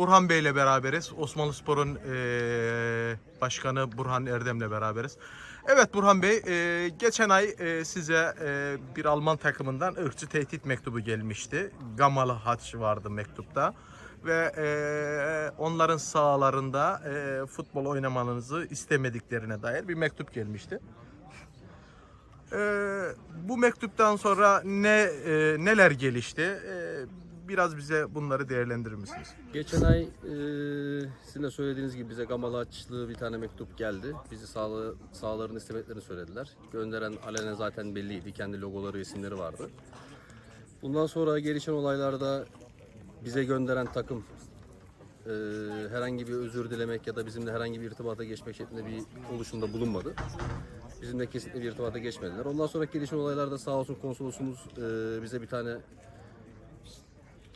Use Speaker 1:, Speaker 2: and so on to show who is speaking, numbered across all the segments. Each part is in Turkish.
Speaker 1: Burhan Bey ile beraberiz. Osmanlı Spor'un eee, başkanı Burhan Erdem'le beraberiz. Evet Burhan Bey, eee, geçen ay eee, size eee, bir Alman takımından ırkçı tehdit mektubu gelmişti. Gamalı haç vardı mektupta. Ve eee, onların sahalarında eee, futbol oynamanızı istemediklerine dair bir mektup gelmişti. Eee, bu mektuptan sonra ne eee, neler gelişti? Eee, biraz bize bunları değerlendirir misiniz?
Speaker 2: Geçen ay e, sizin de söylediğiniz gibi bize Gamalı Açlı bir tane mektup geldi. Bizi sağlı, sahaların istemeklerini söylediler. Gönderen alenen zaten belliydi. Kendi logoları, isimleri vardı. Bundan sonra gelişen olaylarda bize gönderen takım e, herhangi bir özür dilemek ya da bizimle herhangi bir irtibata geçmek şeklinde bir oluşumda bulunmadı. Bizimle kesinlikle bir irtibata geçmediler. Ondan sonra gelişen olaylarda sağ olsun konsolosumuz e, bize bir tane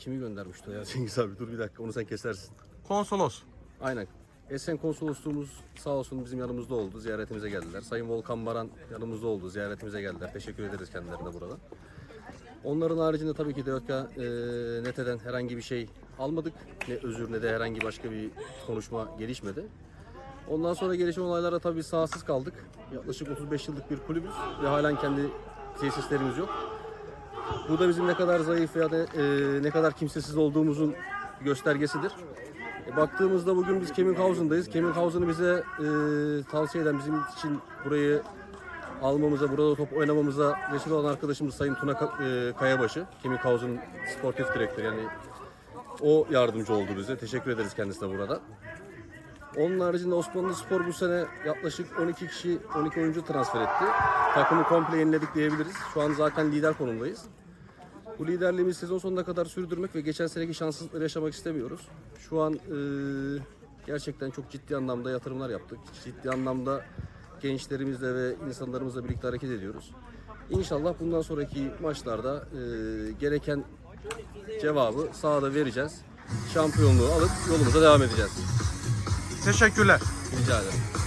Speaker 2: kimi göndermişti o ya Cengiz abi dur bir dakika onu sen kesersin.
Speaker 1: Konsolos.
Speaker 2: Aynen. Esen konsolosluğumuz sağ olsun bizim yanımızda oldu. Ziyaretimize geldiler. Sayın Volkan Baran yanımızda oldu. Ziyaretimize geldiler. Teşekkür ederiz kendilerine burada. Onların haricinde tabii ki DÖKA e, NETE'den herhangi bir şey almadık. Ne özür ne de herhangi başka bir konuşma gelişmedi. Ondan sonra gelişen olaylara tabii sahasız kaldık. Yaklaşık 35 yıllık bir kulübüz ve halen kendi tesislerimiz yok. Bu da bizim ne kadar zayıf ya da e, ne kadar kimsesiz olduğumuzun göstergesidir. E, baktığımızda bugün biz Kemminghausen'dayız. Kemminghausen'ı bize e, tavsiye eden bizim için burayı almamıza, burada top oynamamıza vesile olan arkadaşımız Sayın Tuna e, Kayabaşı. Kemminghausen sportif direktör yani o yardımcı oldu bize. Teşekkür ederiz kendisine burada. Onun haricinde Osmanlı Spor bu sene yaklaşık 12 kişi, 12 oyuncu transfer etti. Takımı komple yeniledik diyebiliriz. Şu an zaten lider konumdayız. Bu liderliğimizi sezon sonuna kadar sürdürmek ve geçen seneki şanssızlıkları yaşamak istemiyoruz. Şu an e, gerçekten çok ciddi anlamda yatırımlar yaptık. Ciddi anlamda gençlerimizle ve insanlarımızla birlikte hareket ediyoruz. İnşallah bundan sonraki maçlarda e, gereken cevabı sahada vereceğiz. Şampiyonluğu alıp yolumuza devam edeceğiz.
Speaker 1: Teşekkürler.
Speaker 2: Rica ederim.